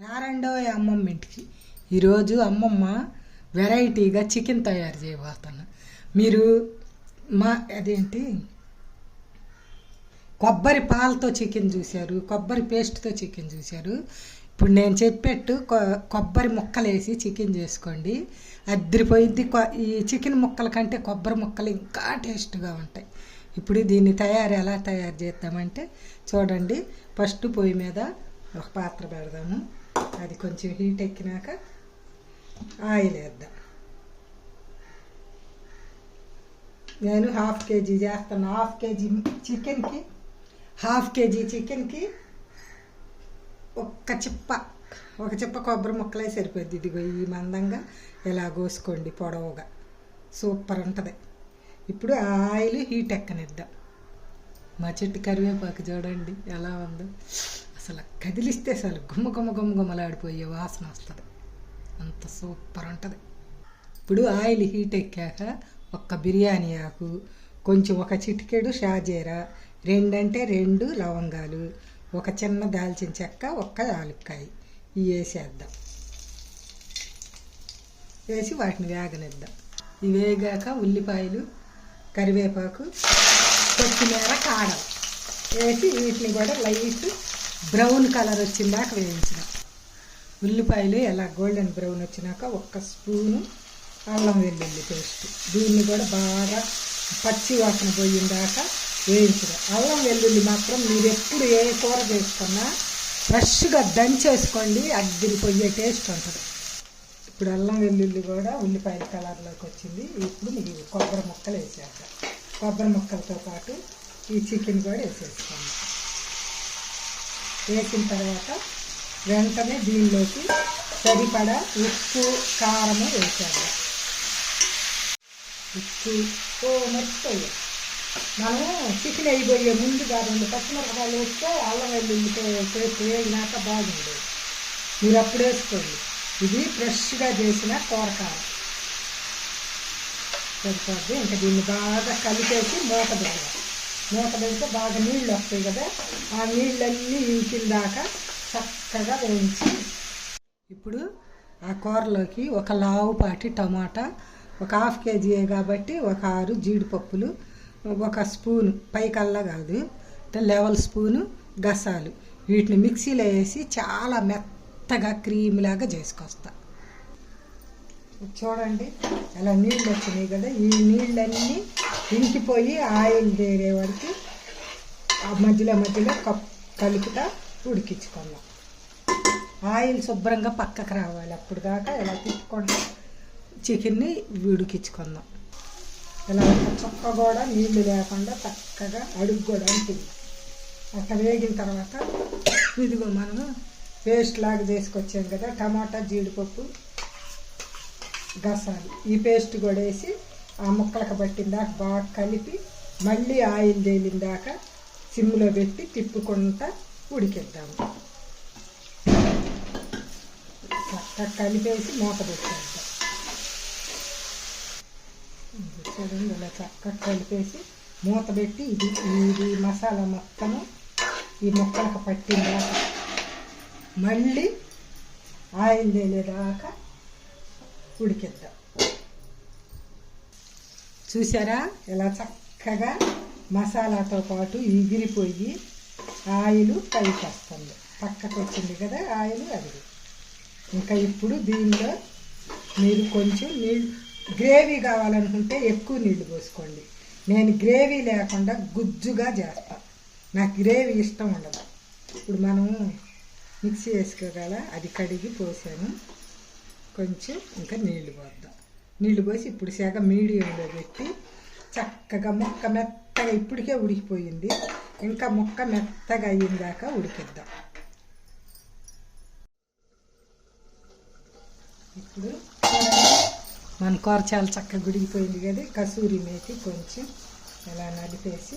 రారండో అమ్మమ్మ ఇంటికి. ఈరోజు అమ్మమ్మ వెరైటీగా చికెన్ తయారు చేయబోతున్నా. మీరు మా అదేంటి? కొబ్బరి పాలతో చికెన్ చూశారు కొబ్బరి పేస్ట్తో చికెన్ చూశారు. ఇప్పుడు నేను చెప్పేట్టు కొ- కొబ్బరి ముక్కలు వేసి చికెన్ చేసుకోండి. అద్దరిపోయింది ఈ చికెన్ ముక్కల కంటే కొబ్బరి ముక్కలు ఇంకా టేస్ట్గా ఉంటాయి. ఇప్పుడు దీన్ని తయారు ఎలా తయారు చేద్దామంటే చూడండి. ఫస్ట్ పొయ్యి మీద ఒక పాత్ర పెడదాము. అది కొంచెం హీట్ ఎక్కినాక ఆయిల్ వేద్దాం. నేను హాఫ్ కేజీ చేస్తాను. హాఫ్ కేజీ చికెన్కి హాఫ్ కేజీ చికెన్కి ఒక్క చిప్ప ఒక చిప్ప కొబ్బరి ముక్కలే సరిపోద్ది. ఇదిగో ఈ మందంగా ఇలా కోసుకోండి పొడవుగా. సూపర్ ఉంటుంది. ఇప్పుడు ఆయిల్ హీట్ ఎక్కనిద్దాం. మా చెట్టు కరివేపాకు చూడండి ఎలా ఉందో. అసలు కదిలిస్తే అసలు గుమ్మ గుమ్మ గుమ్మ గుమ్మలాడిపోయే వాసన వస్తుంది. అంత సూపర్ ఉంటుంది. ఇప్పుడు ఆయిల్ హీట్ ఎక్కాక ఒక్క బిర్యానీ ఆకు కొంచెం ఒక చిటికెడు షాజీరా రెండంటే రెండు లవంగాలు ఒక చిన్న దాల్చిన చెక్క ఒక్క యాలుక్కాయ ఇవి వేసేద్దాం. వేసి వాటిని వేగనిద్దాం. ఇవి వేగాక ఉల్లిపాయలు కరివేపాకు కొత్తిమీర కారం. వేసి వీటిని కూడా లైట్ బ్రౌన్ కలర్ వచ్చిందాక వేయించిన. ఉల్లిపాయలు ఎలా గోల్డెన్ బ్రౌన్ వచ్చినాక ఒక్క స్పూను అల్లం వెల్లుల్లి పేస్ట్. దీన్ని కూడా బాగా పచ్చి వాసన పోయిందాక వేయించడం అల్లం వెల్లుల్లి మాత్రం మీరు ఎప్పుడు ఏ కూర చేసుకున్నా ఫ్రెష్గా దంచేసుకోండి అగ్గిరి పొయ్యే టేస్ట్ ఉంటుంది. ఇప్పుడు అల్లం వెల్లుల్లి కూడా ఉల్లిపాయల కలర్లోకి వచ్చింది. ఇప్పుడు మీరు కొబ్బరి ముక్కలు వేసేద్దాం కొబ్బరి ముక్కలతో పాటు ఈ చికెన్ కూడా వేసేసుకోండి. వేసిన తర్వాత వెంటనే దీనిలోకి సరిపడా ఉప్పు కారము వేసాము ఉప్పు ఓ మర్చిపోయాం మనము చికెన్ అయిపోయే ముందుగా రెండు పచ్చిమిరపకాయలు వేస్తే అల్లం వెల్లుల్లి పేస్ట్ వేయినాక బాగుండేది. మీరు అప్పుడు వేసుకోండి. ఇది ఫ్రెష్గా చేసిన కూరకారం సరిపోద్ది. ఇంకా దీన్ని బాగా కలిపేసి మూత పెడదాం మూత పెడితే బాగా నీళ్ళు వస్తాయి కదా ఆ నీళ్ళన్నీ ఇంకిందాక చక్కగా వేయించి ఇప్పుడు ఆ కూరలోకి ఒక లావుపాటి టమాటా ఒక హాఫ్ కేజీ కాబట్టి ఒక ఆరు జీడిపప్పులు ఒక స్పూను పైకల్లా కాదు లెవెల్ స్పూను గసాలు. వీటిని మిక్సీలో వేసి చాలా మెత్తగా క్రీమ్ లాగా చేసుకొస్తా. చూడండి అలా నీళ్ళు వచ్చినాయి కదా ఈ నీళ్ళన్నీ ఇంకిపోయి ఆయిల్ తేరే వరకు ఆ మధ్యలో మధ్యలో కప్ కలుపుతా ఉడికించుకుందాం ఆయిల్ శుభ్రంగా పక్కకు రావాలి. అప్పుడు దాకా ఇలా తిప్పుకుంటా చికెన్ని ఉడికించుకుందాం ఇలా చొక్క చుక్క కూడా నీళ్ళు లేకుండా చక్కగా అడుగు కూడా ఉంటుంది అట్లా వేగిన తర్వాత ఇదిగో మనము పేస్ట్ లాగా చేసుకొచ్చాం కదా టమాటా జీడిపప్పు గసాలు. ఈ పేస్ట్ కూడా వేసి ఆ ముక్కలకు పట్టిందాక బాగా కలిపి మళ్ళీ ఆయిల్ తేలిందాక సిమ్లో పెట్టి తిప్పుకుంటా ఉడికిద్దాము చక్కగా కలిపేసి మూత పెట్టేద్దాం. చూడండి ఇలా చక్కగా కలిపేసి మూత పెట్టి ఇది ఇది మసాలా మొత్తము ఈ ముక్కలకు పట్టిందాక మళ్ళీ ఆయిల్ తేలేదాకా ఉడికిద్దాం. చూసారా ఇలా చక్కగా మసాలాతో పాటు ఎగిరిపోయి ఆయిల్ పైకి వస్తుంది పక్కకు వచ్చింది కదా ఆయిల్ అది. ఇంకా ఇప్పుడు దీనిలో మీరు కొంచెం నీళ్ళు గ్రేవీ కావాలనుకుంటే ఎక్కువ నీళ్ళు పోసుకోండి. నేను గ్రేవీ లేకుండా గుజ్జుగా చేస్తా. నాకు గ్రేవీ ఇష్టం ఉండదు. ఇప్పుడు మనం మిక్సీ వేసుకోగల అది కడిగి పోసాను. కొంచెం ఇంకా నీళ్ళు పోద్దాం. నీళ్ళు పోసి ఇప్పుడు సెగ మీడియంలో పెట్టి చక్కగా ముక్క మెత్తగా ఇప్పటికే ఉడికిపోయింది. ఇంకా ముక్క మెత్తగా అయ్యిందాక ఉడికిద్దాం. ఇప్పుడు మన కూర చాలా చక్కగా ఉడికిపోయింది కదా కసూరి మేతి కొంచెం ఇలా నలిపేసి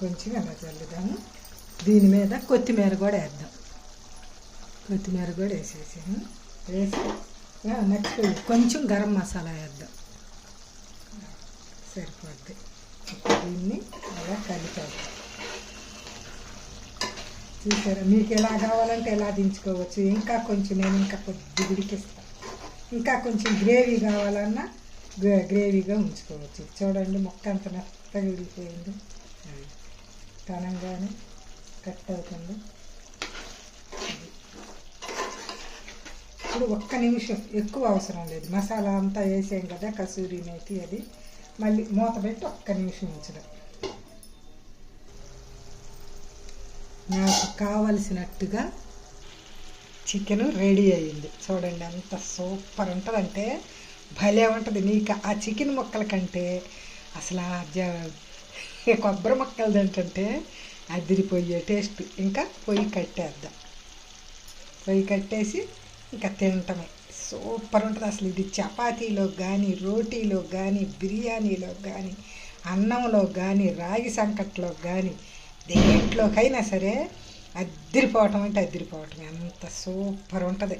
కొంచెం అలా చల్లుదాము. దీని మీద కొత్తిమీర కూడా వేద్దాం. కొత్తిమీర కూడా వేసేసాను వేసి నెక్స్ట్ కొంచెం గరం మసాలా వేద్దాం. సరిపోద్ది. దీన్ని అలా కలిపేద్దాం. చూసారా మీకు ఎలా కావాలంటే ఎలా దించుకోవచ్చు? ఇంకా కొంచెం నేను ఇంకా కొద్ది ఉడికిస్తాను. ఇంకా కొంచెం గ్రేవీ కావాలన్నా గ్రేవీగా ఉంచుకోవచ్చు. చూడండి మొక్క అంత మెత్తగా ఉడికిపోయింది. అది. కట్ అవుతుంది. ఇప్పుడు ఒక్క నిమిషం ఎక్కువ అవసరం లేదు. మసాలా అంతా వేసాం కదా కసూరి మేతి అది. మళ్ళీ మూత పెట్టి ఒక్క నిమిషం ఉంచడం. నాకు కావలసినట్టుగా చికెన్ రెడీ అయ్యింది చూడండి అంత సూపర్ ఉంటుందంటే భలే ఉంటుంది. మీకు ఆ చికెన్ ముక్కల కంటే అసలు ఆ కొబ్బరి ముక్కలు తింటుంటే అదిరిపోయే టేస్ట్. ఇంకా పొయ్యి కట్టేద్దాం. పొయ్యి కట్టేసి ఇంకా తినటమే. సూపర్ ఉంటుంది అసలు ఇది. చపాతీలో కానీ రోటీలో కానీ బిర్యానీలో కానీ అన్నంలో కానీ రాగి సంకట్లో కానీ దేంట్లోకైనా సరే అద్దరిపోవటం అంటే అద్దరిపోవటం ఎంత సూపర్ ఉంటుంది.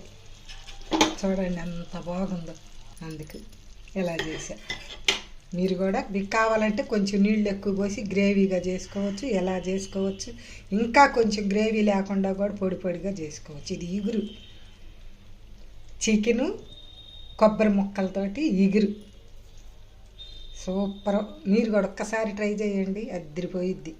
చూడండి అంత బాగుందో. అందుకు ఇలా చేసా మీరు కూడా మీకు కావాలంటే కొంచెం నీళ్ళు ఎక్కువ పోసి గ్రేవీగా చేసుకోవచ్చు ఎలా చేసుకోవచ్చు ఇంకా కొంచెం గ్రేవీ లేకుండా కూడా పొడి పొడిగా చేసుకోవచ్చు. ఇది ఇగురు. చికెను కొబ్బరి ముక్కలతోటి ఇగురు సూపర్. మీరు కూడా ఒక్కసారి ట్రై చేయండి. అద్దరిపోయిద్ది